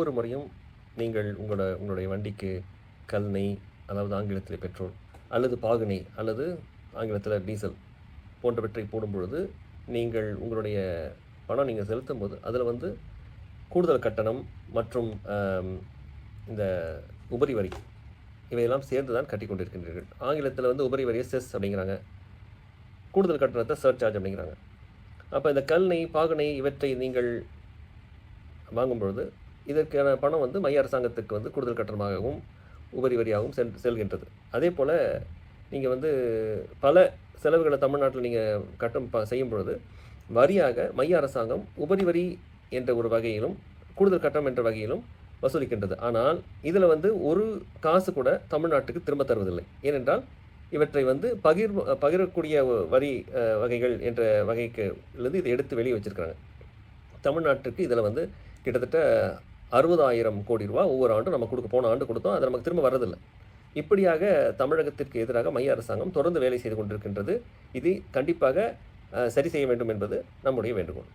ஒவ்வொரு முறையும் நீங்கள் உங்களோட உங்களுடைய வண்டிக்கு கல்நெய் அதாவது ஆங்கிலத்தில் பெட்ரோல் அல்லது பாகுனை அல்லது ஆங்கிலத்தில் டீசல் போன்றவற்றை போடும் பொழுது நீங்கள் உங்களுடைய பணம் நீங்கள் செலுத்தும் போது அதில் வந்து கூடுதல் கட்டணம் மற்றும் இந்த உபரி வரி இவையெல்லாம் சேர்ந்து தான் கட்டி கொண்டிருக்கின்றீர்கள். ஆங்கிலத்தில் வந்து உபரி வரியை செஸ் அப்படிங்கிறாங்க. கூடுதல் கட்டணத்தை சர்சார்ஜ் அப்படிங்கிறாங்க. அப்போ இந்த கல்னை பாகனை இவற்றை நீங்கள் வாங்கும்பொழுது இதற்கான பணம் வந்து மைய அரசாங்கத்துக்கு வந்து கூடுதல் கட்டணமாகவும் உபரி வரியாகவும் செல் செல்கின்றது. அதே போல் நீங்கள் வந்து பல செலவுகளை தமிழ்நாட்டில் நீங்கள் கட்டம் ப செய்யும் பொழுது வரியாக மைய அரசாங்கம் உபரி வரி என்ற ஒரு வகையிலும் கூடுதல் கட்டணம் என்ற வகையிலும் வசூலிக்கின்றது. ஆனால் இதில் வந்து ஒரு காசு கூட தமிழ்நாட்டுக்கு திரும்ப தருவதில்லை. ஏனென்றால் இவற்றை வந்து பகிர் பகிரக்கூடிய வரி வகைகள் என்ற வகைக்கு இருந்து இதை எடுத்து வெளியே வச்சுருக்காங்க தமிழ்நாட்டுக்கு இதில் வந்து கிட்டத்தட்ட அறுபதாயிரம் கோடி ரூபா ஒவ்வொரு ஆண்டும் நம்ம கொடுக்க போன ஆண்டு கொடுத்தோம் அது நமக்கு திரும்ப வரதில்லை இப்படியாக தமிழகத்திற்கு எதிராக மைய அரசாங்கம் தொடர்ந்து வேலை செய்து கொண்டிருக்கின்றது. இது கண்டிப்பாக சரி செய்ய வேண்டும் என்பது நம்முடைய வேண்டுகோள்.